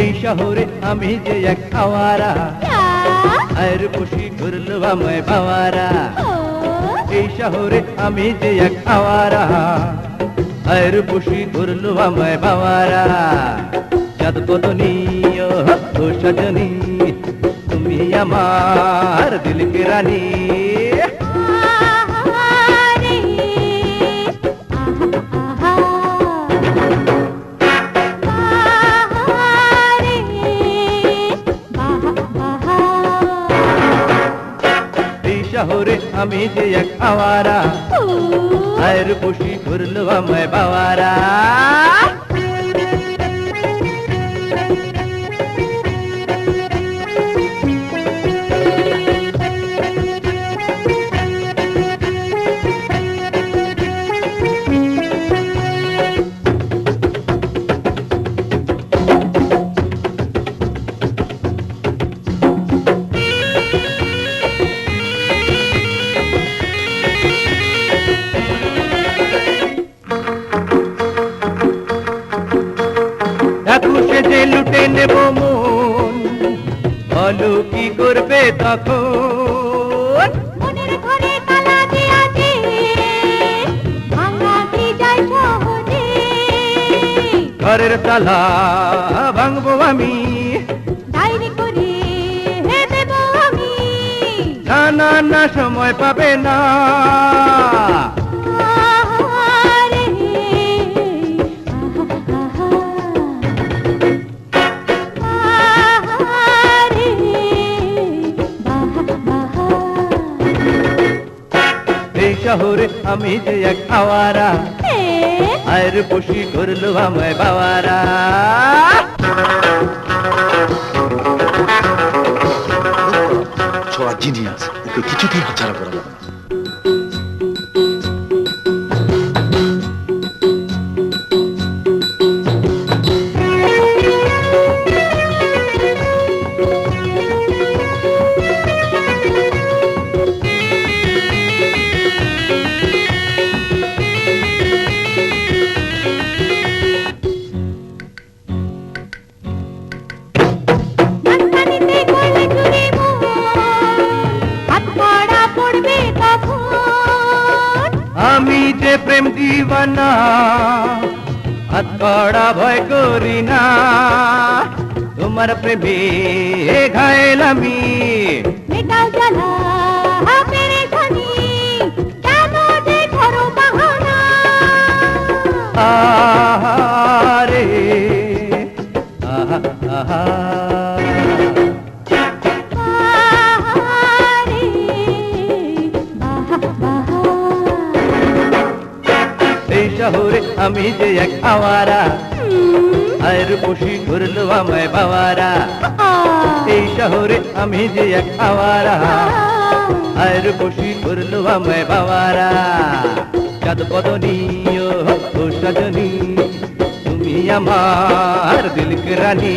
এই শহরে আমি যে এক আওয়ারা আর বসি ঘুরলো আমায় বাওয়ারা। এই শহরে আমি যে এক আওয়ারা আর বসি ঘুরলো আমায় বাওয়ারা। চাঁদ কদনীয় সজনী তুমি আমার দিল রানী। এই শহরে আমি যে এক আওয়ারা আর খুশি ঘুরলো যে লুটে নেব মন। বলো কি করবে তখন? ঘরের তালা ভাঙবো আমি। না না না সময় পাবে না। এই শহরে আমি যে এক আওয়ারা। আর খুশি করল আমায় বাবারা ছোড়া জিনিয়াস ওকে কিছুতেই হাতছাড়া করা যাবে না। প্রেম দিবানা হাত কড়া ভয় করি না তোমার প্রেমে ঘায়েল আমি শহরে আমি যে এক আওয়ারা। আর খুশি ঘুরলো আমায় আ, এই শহরে আমি যে এক আওয়ারা। আর খুশি ঘুরলো আমায় বাওয়ারা। চাঁদ পদনী ও সজনী তুমি আমার দিলকে রানী।